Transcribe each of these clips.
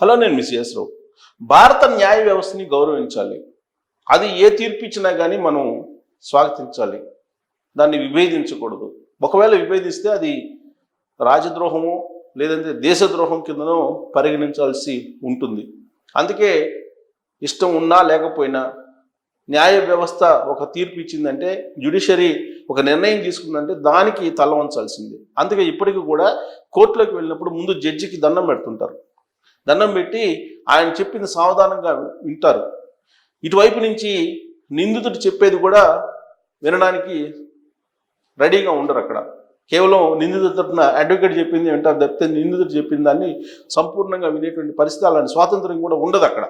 Hello నేను miss రావు భారత న్యాయ వ్యవస్థని గౌరవించాలి. అది ఏ తీర్పు ఇచ్చినా కానీ మనం స్వాగతించాలి. దాన్ని విభేదించకూడదు. ఒకవేళ విభేదిస్తే అది రాజద్రోహము లేదంటే దేశద్రోహం కిందనో పరిగణించాల్సి ఉంటుంది. అందుకే ఇష్టం ఉన్నా లేకపోయినా న్యాయ వ్యవస్థ ఒక తీర్పు ఇచ్చిందంటే జ్యుడిషరీ ఒక నిర్ణయం తీసుకుందంటే దానికి తల వంచాల్సింది అందుకే ఇప్పటికీ కూడా కోర్టులోకి వెళ్ళినప్పుడు ముందు జడ్జికి దండం పెడుతుంటారు. దండం పెట్టి ఆయన చెప్పింది సావధానంగా వింటారు. ఇటువైపు నుంచి నిందితుడు చెప్పేది కూడా వినడానికి రెడీగా ఉండరు అక్కడ. కేవలం నిందితుడు తరఫున అడ్వకేట్ చెప్పింది వింటారు తప్పితే నిందితుడు చెప్పిన దాన్ని సంపూర్ణంగా వినేటువంటి పరిస్థితి అలాంటి స్వాతంత్రం కూడా ఉండదు అక్కడ.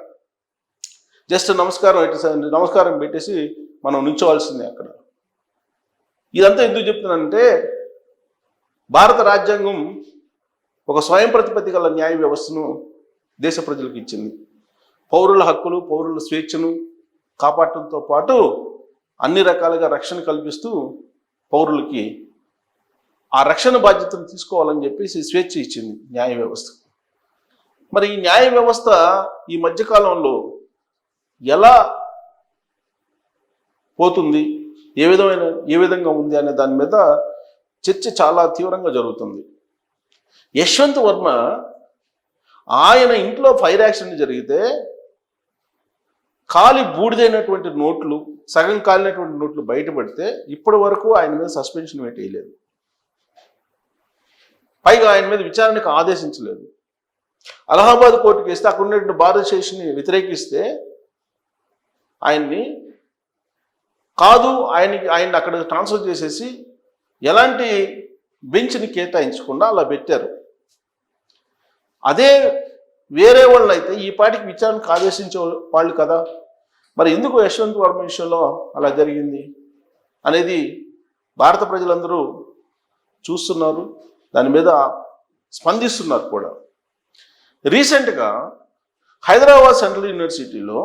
జస్ట్ నమస్కారం పెట్టేసి నమస్కారం పెట్టేసి మనం నుంచోవాల్సిందే అక్కడ. ఇదంతా ఎందుకు చెప్తున్నానంటే భారత రాజ్యాంగం ఒక స్వయం ప్రతిపత్తి గల న్యాయ వ్యవస్థను దేశ ప్రజలకు ఇచ్చింది. పౌరుల హక్కులు పౌరుల స్వేచ్ఛను కాపాడటంతో పాటు అన్ని రకాలుగా రక్షణ కల్పిస్తూ పౌరులకి ఆ రక్షణ బాధ్యతను తీసుకోవాలని చెప్పేసి స్వేచ్ఛ ఇచ్చింది న్యాయ వ్యవస్థ. మరి ఈ న్యాయ వ్యవస్థ ఈ మధ్యకాలంలో ఎలా పోతుంది ఏ విధమైన ఏ విధంగా ఉంది అనే దాని మీద చర్చ చాలా తీవ్రంగా జరుగుతుంది. యశ్వంత్ వర్మ ఆయన ఇంట్లో ఫైర్ యాక్సిడెంట్ జరిగితే కాలి బూడిదైనటువంటి నోట్లు సగం కాలినటువంటి నోట్లు బయటపడితే ఇప్పటి వరకు ఆయన మీద సస్పెన్షన్ వేయలేదు. పైగా ఆయన మీద విచారణకు ఆదేశించలేదు. అలహాబాద్ కోర్టుకి వేస్తే అక్కడ ఉన్నటువంటి భారత శేషిని వ్యతిరేకిస్తే ఆయన్ని కాదు ఆయనకి ఆయన్ని అక్కడ ట్రాన్స్ఫర్ చేసేసి ఎలాంటి బెంచ్ని కేటాయించకుండా అలా పెట్టారు. అదే వేరే వాళ్ళు అయితే ఈ పాటికి విచారణకు ఆదేశించే వాళ్ళు కదా? మరి ఎందుకు యశ్వంత్ వర్మ విషయంలో అలా జరిగింది అనేది భారత ప్రజలందరూ చూస్తున్నారు దాని మీద స్పందిస్తున్నారు కూడా. రీసెంట్గా హైదరాబాద్ సెంట్రల్ యూనివర్సిటీలో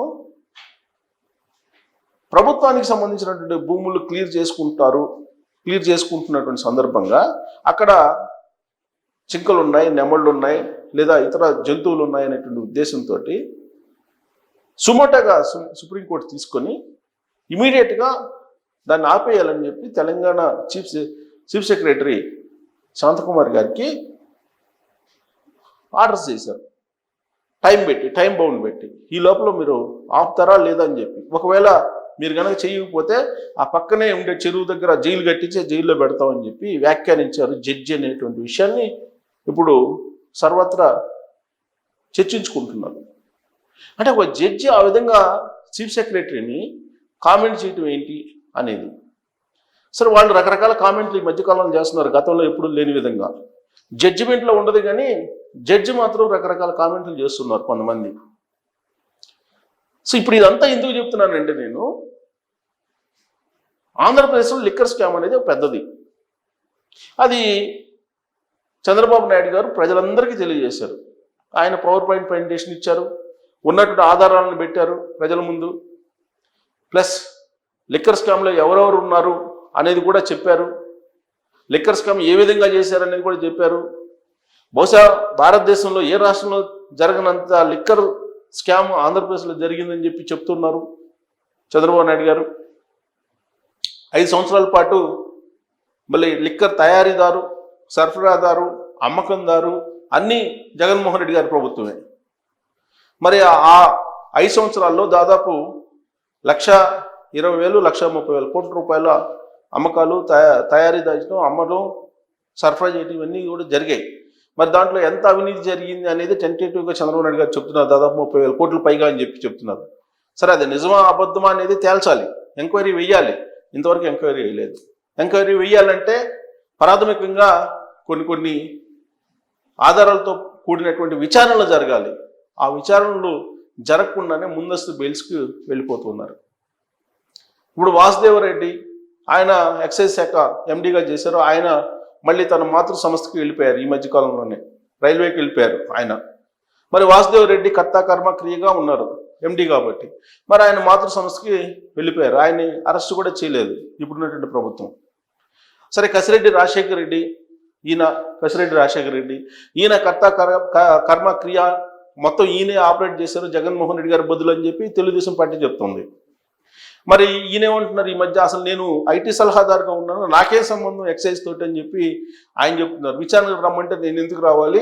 ప్రభుత్వానికి సంబంధించినటువంటి భూములు క్లియర్ చేసుకుంటారు క్లియర్ చేసుకుంటున్నటువంటి సందర్భంగా అక్కడ చింకలు ఉన్నాయి నెమళ్ళు ఉన్నాయి లేదా ఇతర జంతువులు ఉన్నాయి అనేటువంటి ఉద్దేశంతో సుమోటగా సు- సుప్రీంకోర్టు తీసుకొని ఇమీడియట్గా దాన్ని ఆపేయాలని చెప్పి Telangana chief chief secretary Shanta Kumar గారికి ఆర్డర్స్ చేశారు. టైం పెట్టి టైం బౌండ్ పెట్టి. ఈ లోపల మీరు ఆపుతారా లేదా అని చెప్పి. ఒకవేళ మీరు కనుక చేయకపోతే ఆ పక్కనే ఉండే చెరువు దగ్గర జైలు కట్టించి జైల్లో పెడతామని చెప్పి వ్యాఖ్యానించారు జడ్జి అనేటువంటి విషయాన్ని ఇప్పుడు సర్వత్రా చర్చించుకుంటున్నారు. అంటే ఒక జడ్జి ఆ విధంగా చీఫ్ సెక్రటరీని కామెంట్ చేయటం ఏంటి అనేది. సరే వాళ్ళు రకరకాల కామెంట్లు ఈ మధ్యకాలంలో చేస్తున్నారు. గతంలో ఎప్పుడు లేని విధంగా. జడ్జిమెంట్లో ఉండదు కానీ జడ్జి మాత్రం రకరకాల కామెంట్లు చేస్తున్నారు కొంతమంది. సో ఇప్పుడు ఇదంతా ఎందుకు చెప్తున్నానంటే నేను ఆంధ్రప్రదేశ్లో లిక్కర్ స్కామ్ అనేది ఒక పెద్దది. అది చంద్రబాబు నాయుడు గారు ప్రజలందరికీ తెలియజేశారు. ఆయన పవర్ పాయింట్ ప్రజెంటేషన్ ఇచ్చారు. ఉన్నటువంటి ఆధారాలను పెట్టారు ప్రజల ముందు. ప్లస్ లిక్కర్ స్కామ్లో ఎవరెవరు ఉన్నారు అనేది కూడా చెప్పారు. లిక్కర్ స్కామ్ ఏ విధంగా చేశారనేది కూడా చెప్పారు. బహుశా భారతదేశంలో ఏ రాష్ట్రంలో జరగనంత లిక్కర్ స్కామ్ ఆంధ్రప్రదేశ్లో జరిగిందని చెప్పి చెప్తున్నారు చంద్రబాబు నాయుడు గారు. ఐదు సంవత్సరాల పాటు మళ్ళీ లిక్కర్ తయారీదారు సరఫరాదారు అమ్మకందారు అన్నీ జగన్మోహన్ రెడ్డి గారి ప్రభుత్వమే. మరి ఆ- ఐదు సంవత్సరాల్లో దాదాపు లక్ష ఇరవై వేలు లక్ష ముప్పై వేల కోట్ల రూపాయల అమ్మకాలు తయా తయారీ దాచడం అమ్మడం సరఫరా చేయడం ఇవన్నీ కూడా జరిగాయి. మరి దాంట్లో ఎంత అవినీతి జరిగింది అనేది టెంటేటివ్గా చంద్రబాబు నాయుడు గారు చెప్తున్నారు. దాదాపు ముప్పై వేల కోట్ల పైగా అని చెప్పి చెప్తున్నారు. సరే అది నిజమా అబద్ధమా అనేది తేల్చాలి. ఎంక్వైరీ వెయ్యాలి. ఇంతవరకు ఎంక్వైరీ వేయలేదు ఎంక్వైరీ వెయ్యాలంటే ప్రాథమికంగా కొన్ని కొన్ని ఆధారాలతో కూడినటువంటి విచారణలు జరగాలి. ఆ విచారణలు జరగకుండానే ముందస్తు బెయిల్స్కి వెళ్ళిపోతున్నారు ఇప్పుడు వాసుదేవరెడ్డి ఆయన ఎక్సైజ్ శాఖ ఎండీగా చేశారు. ఆయన మళ్ళీ తన మాతృ సంస్థకి వెళ్ళిపోయారు ఈ మధ్యకాలంలోనే రైల్వేకి వెళ్ళిపోయారు ఆయన. మరి వాసుదేవరెడ్డి కర్త కర్మ క్రియగా ఉన్నారు ఎండీ కాబట్టి. మరి ఆయన మాతృ సంస్థకి వెళ్ళిపోయారు. ఆయన్ని అరెస్ట్ కూడా చేయలేదు ఇప్పుడున్నటువంటి ప్రభుత్వం. సరే కసిరెడ్డి రాజశేఖర్ రెడ్డి ఈయన కసిరెడ్డి రాజశేఖర రెడ్డి ఈయన కర్త క- కర్మ క్రియ మొత్తం ఈయనే ఆపరేట్ చేశారు జగన్మోహన్ రెడ్డి గారి బదులు అని చెప్పి తెలుగుదేశం పార్టీ చెప్తుంది. మరి ఈయనేమంటున్నారు ఈ మధ్య అసలు నేను ఐటీ సలహాదారుగా ఉన్నాను నాకే సంబంధం ఎక్సైజ్ తోటి అని చెప్పి ఆయన చెప్తున్నారు. విచారణకు రమ్మంటే నేను ఎందుకు రావాలి?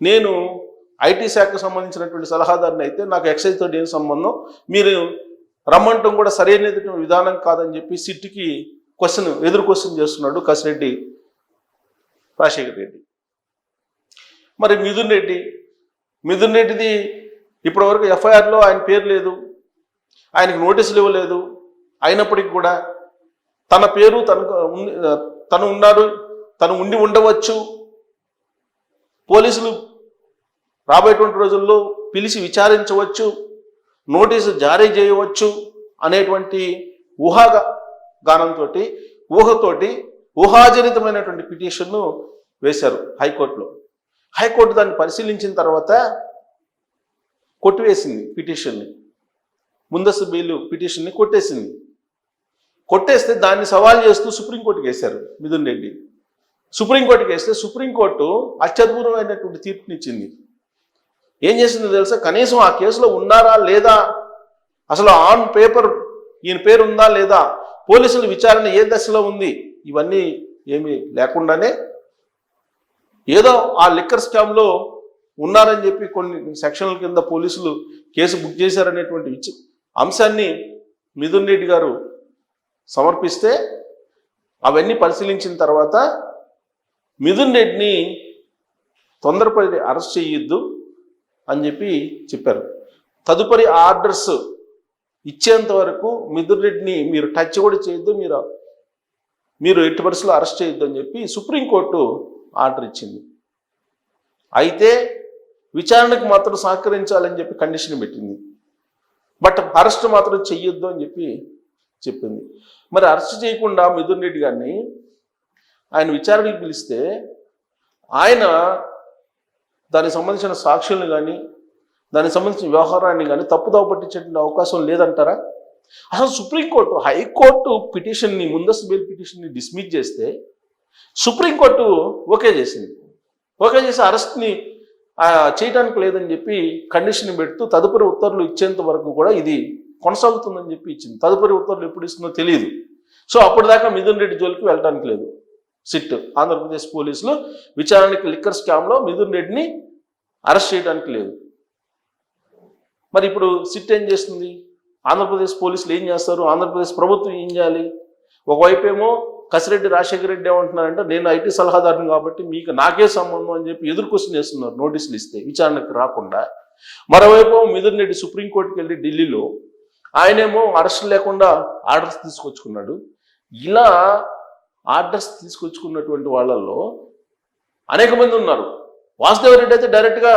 నేను ఐటీ శాఖకు సంబంధించినటువంటి సలహాదారుని అయితే నాకు ఎక్సైజ్ తోటి ఏం సంబంధం? మీరు రమ్మంటం కూడా సరైనటువంటి విధానం కాదని చెప్పి సిట్కి క్వశ్చన్ ఎదురు క్వశ్చన్ చేస్తున్నాడు కసిరెడ్డి రాజశేఖర్ రెడ్డి. మరి మిథున్ రెడ్డి మిథున్ రెడ్డిది ఇప్పటివరకు ఎఫ్ఐఆర్లో ఆయన పేరు లేదు ఆయనకు నోటీసులు ఇవ్వలేదు. అయినప్పటికీ కూడా తన పేరు తనకు తను ఉన్నారు తను ఉండి ఉండవచ్చు. పోలీసులు రాబోయేటువంటి రోజుల్లో పిలిచి విచారించవచ్చు నోటీసు జారీ చేయవచ్చు అనేటువంటి ఊహాగానంతో ఊహతోటి ఊహాజనితమైనటువంటి పిటిషన్ను వేశారు హైకోర్టులో. హైకోర్టు దాన్ని పరిశీలించిన తర్వాత కొట్టివేసింది పిటిషన్ని. ముందస్తు బెయిల్ పిటిషన్ని కొట్టేసింది. కొట్టేస్తే దాన్ని సవాల్ చేస్తూ సుప్రీంకోర్టుకి వేశారు మిథున్ రెడ్డి. సుప్రీంకోర్టుకి వేస్తే సుప్రీంకోర్టు అత్యద్భుతమైనటువంటి తీర్పునిచ్చింది. ఏం చేసిందో తెలుసా? కనీసం ఆ కేసులో ఉన్నారా లేదా? అసలు ఆన్ పేపర్ ఈయన పేరు ఉందా లేదా? పోలీసుల విచారణ ఏ దశలో ఉంది? ఇవన్నీ ఏమి లేకుండానే ఏదో ఆ లిక్కర్ స్కామ్లో ఉన్నారని చెప్పి కొన్ని సెక్షన్ల కింద పోలీసులు కేసు బుక్ చేశారనేటువంటి అంశాన్ని మిథున్ రెడ్డి గారు సమర్పిస్తే అవన్నీ పరిశీలించిన తర్వాత మిథున్ రెడ్డిని తొందరపడి అరెస్ట్ చేయొద్దు అని చెప్పి చెప్పారు. తదుపరి ఆర్డర్స్ ఇచ్చేంత వరకు మిథున్ రెడ్డిని మీరు టచ్ కూడా చేయొద్దు మీరు మీరు ఎట్టి పరిస్థితుల్లో అరెస్ట్ చేయొద్దని చెప్పి సుప్రీంకోర్టు ఆర్డర్ ఇచ్చింది. అయితే విచారణకు మాత్రం సహకరించాలని చెప్పి కండిషన్ పెట్టింది. బట్ అరెస్ట్ మాత్రం చెయ్యొద్దు అని చెప్పి చెప్పింది. మరి అరెస్ట్ చేయకుండా మిథున్ రెడ్డి గారిని ఆయన విచారణకు పిలిస్తే ఆయన దానికి సంబంధించిన సాక్షులను కానీ దానికి సంబంధించిన వ్యవహారాన్ని కానీ తప్పుదావ పట్టించేటువంటి అవకాశం లేదంటారా? అసలు సుప్రీంకోర్టు హైకోర్టు పిటిషన్ని ముందస్తు బెయిల్ పిటిషన్ని డిస్మిస్ చేస్తే సుప్రీంకోర్టు ఓకే చేసింది. ఓకే చేసి అరెస్ట్ని చేయడానికి లేదని చెప్పి కండిషన్ పెడుతూ తదుపరి ఉత్తర్వులు ఇచ్చేంత వరకు కూడా ఇది కొనసాగుతుందని చెప్పి ఇచ్చింది. తదుపరి ఉత్తర్వులు ఎప్పుడు ఇస్తుందో తెలియదు. సో అప్పటిదాకా మిథున్ రెడ్డి జోలికి వెళ్ళడానికి లేదు. సిట్ ఆంధ్రప్రదేశ్ పోలీసులు విచారణకి లిక్కర్ స్కామ్లో మిథున్ రెడ్డిని అరెస్ట్ చేయడానికి లేదు. మరి ఇప్పుడు సిట్ ఏం చేస్తుంది? ఆంధ్రప్రదేశ్ పోలీసులు ఏం చేస్తారు? ఆంధ్రప్రదేశ్ ప్రభుత్వం ఏం చేయాలి? ఒకవైపు ఏమో కసిరెడ్డి రాజశేఖర రెడ్డి ఏమంటున్నారంటే నేను ఐటీ సలహాదారుని కాబట్టి మీకు నాకే సంబంధం అని చెప్పి ఎదురు క్వశ్చన్ చేస్తున్నారు నోటీసులు ఇస్తే విచారణకు రాకుండా. మరోవైపు మిథున్ రెడ్డి సుప్రీంకోర్టుకి వెళ్ళి ఢిల్లీలో ఆయనేమో అరెస్ట్ లేకుండా ఆర్డర్స్ తీసుకొచ్చుకున్నాడు. ఇలా ఆర్డర్స్ తీసుకొచ్చుకున్నటువంటి వాళ్ళల్లో అనేక మంది ఉన్నారు. వాసుదేవరెడ్డి అయితే డైరెక్ట్గా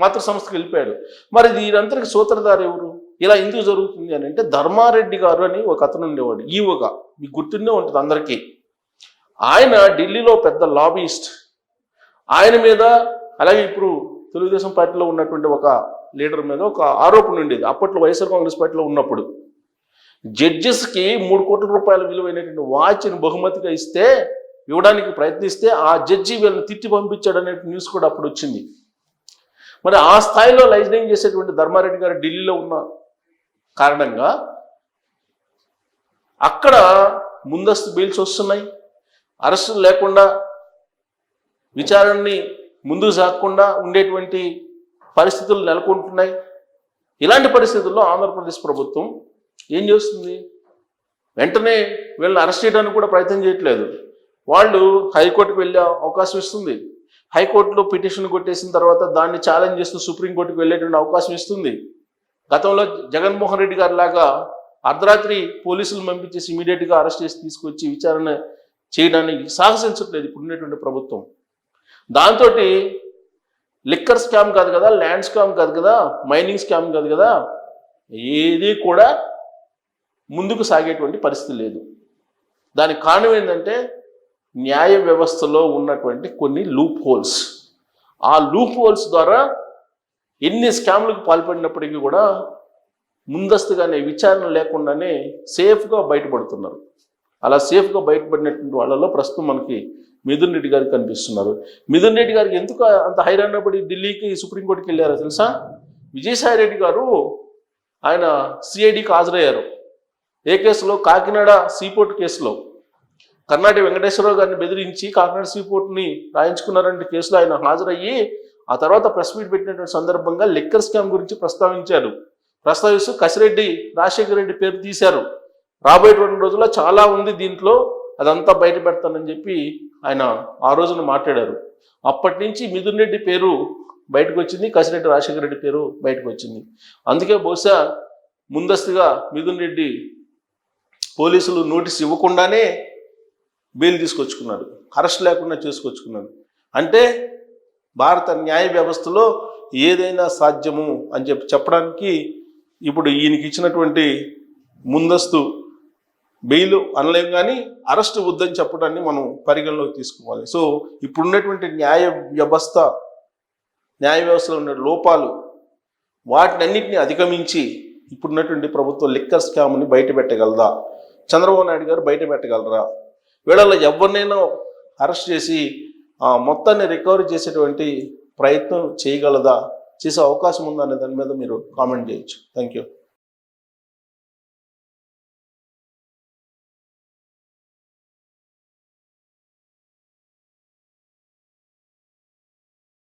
మాతృ సంస్థకి వెళ్ళిపోయాడు. మరి దీనంతరికి సూత్రధారు ఎవరు? ఇలా ఎందుకు జరుగుతుంది అని అంటే ధర్మారెడ్డి గారు అని ఒక అతను ఉండేవాడు ఈవోగా. మీకు గుర్తుండే ఉంటుంది అందరికీ. ఆయన ఢిల్లీలో పెద్ద లాబీయిస్ట్ ఆయన మీద అలాగే ఇప్పుడు తెలుగుదేశం పార్టీలో ఉన్నటువంటి ఒక లీడర్ మీద ఒక ఆరోపణ ఉండేది. అప్పట్లో వైఎస్ఆర్ కాంగ్రెస్ పార్టీలో ఉన్నప్పుడు. జడ్జెస్కి మూడు కోట్ల రూపాయల విలువైనటువంటి వాచ్ని బహుమతిగా ఇస్తే ఇవ్వడానికి ప్రయత్నిస్తే ఆ జడ్జి వీళ్ళని తిట్టి పంపించాడు అనే న్యూస్ కూడా అప్పుడు వచ్చింది. మరి ఆ స్థాయిలో లైజనింగ్ చేసేటువంటి ధర్మారెడ్డి గారు ఢిల్లీలో ఉన్న కారణంగా అక్కడ ముందస్తు బెయిల్స్ వస్తున్నాయి. అరెస్టులు లేకుండా విచారణని ముందుకు సాగకుండా ఉండేటువంటి పరిస్థితులు నెలకొంటున్నాయి. ఇలాంటి పరిస్థితుల్లో ఆంధ్రప్రదేశ్ ప్రభుత్వం ఏం చేస్తుంది? వెంటనే వీళ్ళని అరెస్ట్ చేయడానికి కూడా ప్రయత్నం చేయట్లేదు. వాళ్ళు హైకోర్టుకు వెళ్ళే అవకాశం ఇస్తుంది. హైకోర్టులో పిటిషన్ కొట్టేసిన తర్వాత దాన్ని ఛాలెంజ్ చేస్తూ సుప్రీంకోర్టుకు వెళ్ళేటువంటి అవకాశం ఇస్తుంది. గతంలో జగన్మోహన్ రెడ్డి గారి లాగా అర్ధరాత్రి పోలీసులు పంపించేసి ఇమీడియట్గా అరెస్ట్ చేసి తీసుకొచ్చి విచారణ చేయడానికి సాహసించట్లేదు ఇప్పుడు ప్రభుత్వం. దాంతో లిక్కర్ స్కామ్ కాదు కదా ల్యాండ్ స్కామ్ కాదు కదా మైనింగ్ స్కామ్ కాదు కదా ఏది కూడా ముందుకు సాగేటువంటి పరిస్థితి లేదు. దానికి కారణం ఏంటంటే న్యాయ వ్యవస్థలో ఉన్నటువంటి కొన్ని లూప్ హోల్స్ ఆ లూప్ హోల్స్ ద్వారా ఎన్ని స్కామ్లకు పాల్పడినప్పటికీ కూడా ముందస్తుగానే విచారణ లేకుండానే సేఫ్గా బయటపడుతున్నారు. అలా సేఫ్గా బయటపడినటువంటి వాళ్ళలో ప్రస్తుతం మనకి మిథున్ రెడ్డి గారికి కనిపిస్తున్నారు. మిథున్ రెడ్డి గారికి ఎందుకు అంత హైరాణ పడి ఢిల్లీకి సుప్రీంకోర్టుకి వెళ్ళారో తెలుసా? విజయసాయి రెడ్డి గారు ఆయన సిఐడికి హాజరయ్యారు. ఏ కేసులో? కాకినాడ సీపోర్ట్ కేసులో. కర్ణాటక వెంకటేశ్వరరావు గారిని బెదిరించి కాకినాడ సీపోర్ట్ని రాయించుకున్నారంటే కేసులో ఆయన హాజరయ్యి ఆ తర్వాత ప్రెస్ మీట్ పెట్టినటువంటి సందర్భంగా లిక్కర్ స్కామ్ గురించి ప్రస్తావించారు. ప్రస్తావిస్తూ కసిరెడ్డి రాజశేఖర రెడ్డి పేరు తీశారు. రాబోయేటువంటి రోజుల్లో చాలా ఉంది దీంట్లో అదంతా బయట పెడతానని చెప్పి ఆయన ఆ రోజున మాట్లాడారు. అప్పటి నుంచి మిథున్ రెడ్డి పేరు బయటకు వచ్చింది కసిరెడ్డి రాజశేఖర రెడ్డి పేరు బయటకు వచ్చింది. అందుకే బహుశా ముందస్తుగా మిథున్ రెడ్డి పోలీసులు నోటీస్ ఇవ్వకుండానే బెయిల్ తీసుకొచ్చుకున్నాడు అరెస్ట్ లేకుండా చేసుకొచ్చుకున్నాడు అంటే భారత న్యాయ వ్యవస్థలో ఏదైనా సాధ్యము అని చెప్పి చెప్పడానికి ఇప్పుడు ఈయనకి ఇచ్చినటువంటి ముందస్తు బెయిల్ అనలేం కానీ అరెస్ట్ వద్దని చెప్పడాన్ని మనం పరిగణలోకి తీసుకోవాలి. సో ఇప్పుడున్నటువంటి న్యాయ వ్యవస్థ న్యాయ వ్యవస్థలో ఉన్న లోపాలు వాటినన్నింటినీ అధిగమించి ఇప్పుడున్నటువంటి ప్రభుత్వం లిక్కర్ స్కామ్ని బయట పెట్టగలదా? చంద్రబాబు నాయుడు గారు బయట పెట్టగలరా? వీళ్ళలో ఎవరినైనా అరెస్ట్ చేసి మొత్తాన్ని రికవరీ చేసేటువంటి ప్రయత్నం చేయగలదా? చేసే అవకాశం ఉందా అనే దాని మీద మీరు కామెంట్ చేయొచ్చు. Thank you